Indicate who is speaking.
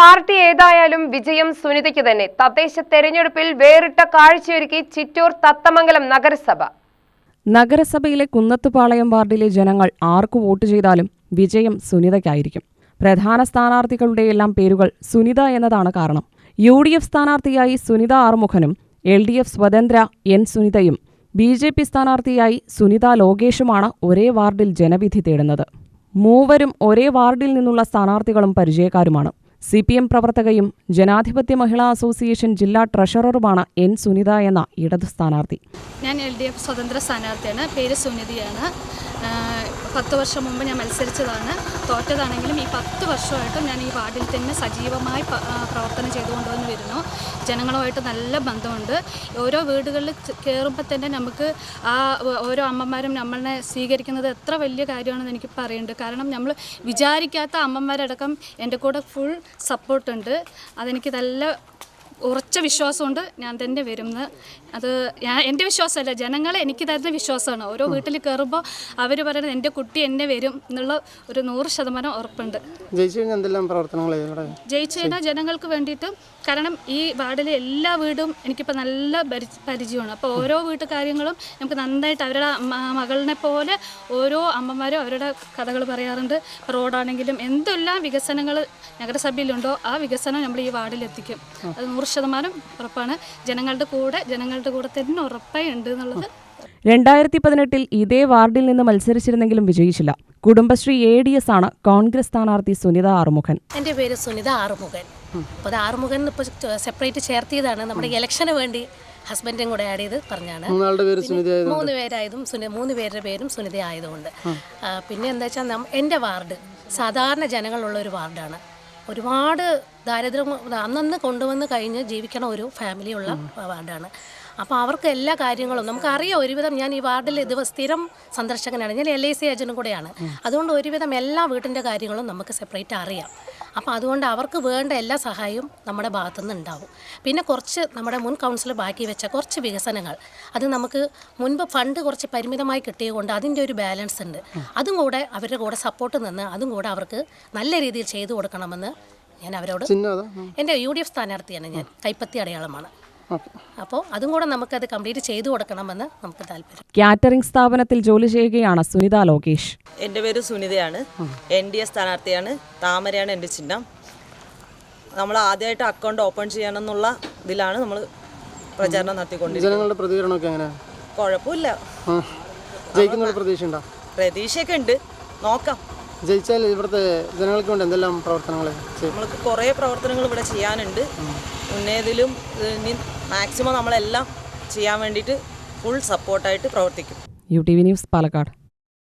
Speaker 1: Party ഏതായാലും വിജയം സുനിതയ്ക്ക് തന്നെ. തദ്ദേശ തെരഞ്ഞെടുപ്പിൽ വേറിട്ട കാഴ്ചയൊരുക്കി ചിറ്റൂർ തത്തമംഗലം നഗരസഭ.
Speaker 2: നഗരസഭയിലെ കുന്നത്തുപാളയം വാർഡിലെ ജനങ്ങൾ ആർക്ക് വോട്ട് ചെയ്താലും വിജയം സുനിതയ്ക്കായിരിക്കും. പ്രധാന സ്ഥാനാർത്ഥികളുടെയെല്ലാം പേരുകൾ സുനിത എന്നതാണ് കാരണം. യു ഡി എഫ് സ്ഥാനാർത്ഥിയായി സുനിത ആറുമുഖനും എൽ ഡി എഫ് സ്വതന്ത്ര എൻ സുനിതയും ബി ജെ പി സ്ഥാനാർത്ഥിയായി സുനിത ലോകേഷുമാണ് ഒരേ വാർഡിൽ ജനവിധി തേടുന്നത്. മൂവരും ഒരേ വാർഡിൽ നിന്നുള്ള സ്ഥാനാർത്ഥികളും പരിചയക്കാരുമാണ്. സി പി എം പ്രവർത്തകയും ജനാധിപത്യ മഹിളാ അസോസിയേഷൻ ജില്ലാ ട്രഷററുമാണ് എൻ സുനിത എന്ന ഇടതു സ്ഥാനാർത്ഥി.
Speaker 3: ഞാൻ എൽ ഡി എഫ് സ്വതന്ത്ര സ്ഥാനാർത്ഥിയാണ്. പേര് സുനിതിയാണ്. പത്ത് വർഷം മുമ്പ് ഞാൻ മത്സരിച്ചതാണ്. തോറ്റതാണെങ്കിലും ഈ പത്ത് വർഷമായിട്ടും ഞാൻ ഈ വാർഡിൽ തന്നെ സജീവമായി പ്രവർത്തനം ചെയ്തുകൊണ്ടുവന്ന് വരുന്നു. ജനങ്ങളുമായിട്ട് നല്ല ബന്ധമുണ്ട്. ഓരോ വീടുകളിൽ കയറുമ്പോൾ തന്നെ നമുക്ക് ആ ഓരോ അമ്മമാരും നമ്മളെ സ്വീകരിക്കുന്നത് എത്ര വലിയ കാര്യമാണെന്ന് എനിക്ക് പറയുന്നുണ്ട് കാരണം നമ്മൾ വിചാരിക്കാത്ത അമ്മമാരടക്കം എന്റെ കൂടെ ഫുൾ സപ്പോർട്ടുണ്ട് അതെനിക്ക് നല്ല ഉറച്ച വിശ്വാസമുണ്ട് ഞാൻ തന്നെ വരുമെന്ന് അത് ഞാൻ എന്റെ വിശ്വാസമല്ല ജനങ്ങളെ എനിക്ക് തരുന്ന വിശ്വാസമാണ്. ഓരോ വീട്ടിൽ കയറുമ്പോൾ അവർ പറയുന്നത് എന്റെ കുട്ടി എന്നെ വരും എന്നുള്ള ഒരു നൂറ് ശതമാനം ഉറപ്പുണ്ട്.
Speaker 4: ജയിച്ചു കഴിഞ്ഞാൽ എന്തെല്ലാം പ്രവർത്തനങ്ങൾ
Speaker 3: ജയിച്ചു കഴിഞ്ഞാൽ ജനങ്ങൾക്ക് വേണ്ടിയിട്ട് കാരണം ഈ വാർഡിലെ എല്ലാ വീടും എനിക്കിപ്പോൾ നല്ല പരി- പരിചയമാണ്. അപ്പോൾ ഓരോ വീട്ടു കാര്യങ്ങളും നമുക്ക് നന്നായിട്ട് അവരുടെ മകളിനെ പോലെ ഓരോ അമ്മമാരും അവരുടെ കഥകൾ പറയാറുണ്ട്. റോഡാണെങ്കിലും എന്തെല്ലാം വികസനങ്ങൾ നഗരസഭയിലുണ്ടോ ആ വികസനം നമ്മൾ ഈ വാർഡിലെത്തിക്കും അത് നൂറ് ശതമാനം ഉറപ്പാണ്. ജനങ്ങളുടെ കൂടെ ജനങ്ങളുടെ കൂടെ തന്നെ ഉറപ്പായി ഉണ്ട് എന്നുള്ളത്.
Speaker 2: രണ്ടായിരത്തി പതിനെട്ടിൽ ഇതേ വാർഡിൽ നിന്ന് മത്സരിച്ചിരുന്നെങ്കിലും വിജയിച്ചില്ല. കുടുംബശ്രീ എ ഡി എസ് ആണ് കോൺഗ്രസ് സ്ഥാനാർത്ഥി സുനിത ആറുമുഖൻ.
Speaker 5: എന്റെ പേര് സുനിത ആറുമുഖൻ. അപ്പോൾ അത് ആറുമുഖൻ ഇപ്പോൾ സെപ്പറേറ്റ് ചേർത്തിയതാണ്. നമ്മുടെ ഇലക്ഷന് വേണ്ടി ഹസ്ബൻഡും കൂടെ ആഡ് ചെയ്ത് പറഞ്ഞാണ്.
Speaker 4: മൂന്നാളുടെ പേര് സുനിത
Speaker 5: മൂന്ന് പേരായതും സുനി മൂന്ന് പേരുടെ പേരും സുനിത ആയതുകൊണ്ട് പിന്നെ എന്താ വെച്ചാൽ എന്റെ എന്റെ വാർഡ് സാധാരണ ജനങ്ങളുള്ള ഒരു വാർഡാണ്. ഒരുപാട് ദാരിദ്ര്യം അന്നന്ന് കൊണ്ടുവന്ന് കഴിഞ്ഞ് ജീവിക്കണ ഒരു ഫാമിലിയുള്ള വാർഡാണ്. അപ്പോൾ അവർക്ക് എല്ലാ കാര്യങ്ങളും നമുക്കറിയാം ഒരുവിധം ഞാൻ ഈ വാർഡിൽ ഇത് സ്ഥിരം സന്ദർശകനാണ്. ഞാൻ എൽ ഐ സി ഏജന്റും കൂടെയാണ്. അതുകൊണ്ട് ഒരുവിധം എല്ലാ വീട്ടിന്റെ കാര്യങ്ങളും നമുക്ക് സെപ്പറേറ്റ് അറിയാം. അപ്പോൾ അതുകൊണ്ട് അവർക്ക് വേണ്ട എല്ലാ സഹായവും നമ്മുടെ ഭാഗത്തുനിന്ന് ഉണ്ടാവും. പിന്നെ കുറച്ച് നമ്മുടെ മുൻ കൗൺസിൽ ബാക്കി വെച്ച കുറച്ച് വികസനങ്ങൾ. അത് നമുക്ക് മുൻപ് ഫണ്ട് കുറച്ച് പരിമിതമായി കിട്ടിയതുകൊണ്ട് അതിന്റെ ഒരു ബാലൻസ് ഉണ്ട്. അതും കൂടെ അവരുടെ കൂടെ സപ്പോർട്ട് നിന്ന് അതും കൂടെ അവർക്ക് നല്ല രീതിയിൽ ചെയ്തു കൊടുക്കണമെന്ന് ഞാൻ അവരോട് എന്റെ യു ഡി എഫ് സ്ഥാനാർത്ഥിയാണ് ഞാൻ. കൈപ്പത്തി അടയാളമാണ്. അപ്പോൾ അതും കൂടെ നമുക്കത് കംപ്ലീറ്റ് ചെയ്തു കൊടുക്കണമെന്ന് നമുക്ക് താല്പര്യം.
Speaker 2: കാറ്ററിംഗ് സ്ഥാപനത്തിൽ ജോലി ചെയ്യുകയാണ് സുനിത ലോകേഷ്.
Speaker 6: എന്റെ പേര് സുനിതയാണ്. എൻ ഡി എ സ്ഥാനാർത്ഥിയാണ്. താമരയാണ് എന്റെ ചിഹ്നം. നമ്മൾ ആദ്യമായിട്ട് അക്കൗണ്ട് ഓപ്പൺ ചെയ്യണമെന്നുള്ള ഇതിലാണ് നമ്മൾ പ്രചാരണം നടത്തിക്കൊണ്ടിരിക്കുന്നത്.
Speaker 4: ജനങ്ങളുടെ പ്രതികരണമൊക്കെ
Speaker 6: കുഴപ്പമില്ല.
Speaker 4: ആ. ജയിക്കുന്ന പ്രതീക്ഷ ഉണ്ടോ
Speaker 6: പ്രതീക്ഷയൊക്കെ ഉണ്ട്. നോക്കാം.
Speaker 4: ജയിച്ചാൽ ഇവിടുത്തെ ജനങ്ങൾക്ക് വേണ്ടി എന്തെല്ലാം പ്രവർത്തനങ്ങൾ
Speaker 6: നമ്മൾക്ക് കുറേ പ്രവർത്തനങ്ങൾ ഇവിടെ ചെയ്യാനുണ്ട്. ഉന്നേതിലും ഇനി മാക്സിമം നമ്മളെല്ലാം ചെയ്യാൻ വേണ്ടിയിട്ട് ഫുൾ സപ്പോർട്ടായിട്ട് പ്രവർത്തിക്കും.
Speaker 2: U T V news Palakkad.